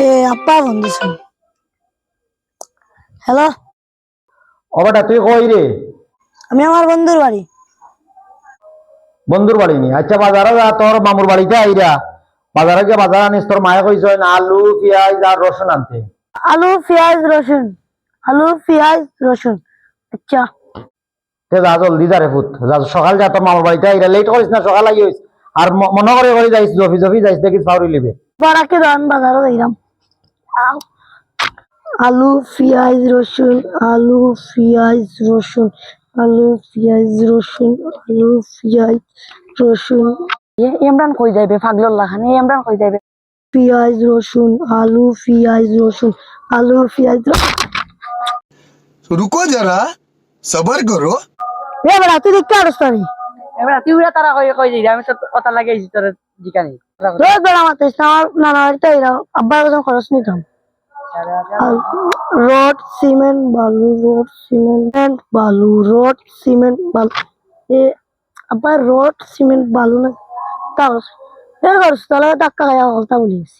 এ আপা দিছেন হ্যালো তুই কই রে আমি আমার বন্ধুর বাড়ি বন্ধুর বাড়ি নি আচ্ছা বাজারে যা তোর মামুর বাড়িতে আইরা বাজারে গিয়ে বাজার আনিস তোর মায়ে কইছ না আলু পেঁয়াজ আর রসুন আনতে আলু পেঁয়াজ রসুন আলু পেঁয়াজ রসুন আচ্ছা তে যা জলদি যা রে ফুট যা সকাল যা তোর মামুর বাড়িতে আইরা লেট করিস না সকাল আই হইস আর মনে করে করে যাইস জফি জফি যাইস দেখিস ফাউরি লিবে বারাকে আমি বাজারে যাইলাম আও। আলু পেঁয়াজ রসুন আলু পেঁয়াজ রসুন আলু পেঁয়াজ রসুন আলু পেঁয়াজ রসুন। ইমরান কই যাইবে? ফাগলুল্লাহ খান ইমরান কই যাইবে? পেঁয়াজ রসুন আলু পেঁয়াজ রসুন আলু পেঁয়াজ রুকো যারা সবার করো। এ তুই দেখতে আরস্তানি এবার তুই তারা কই কই দিই আমি তো কথা লাগাইছি তোর জিকানি রোজ বেড়া মাতিস না আমার নানা বাড়িতে এলাম আব্বার কাছে খরচ নিতাম। রড সিমেন্ট বালু রড সিমেন্ট বালু রড সিমেন্ট বালু। এ আবার রড সিমেন্ট বালু না? তা এ করছ তাহলে টাকা খাইয়া কথা বলিস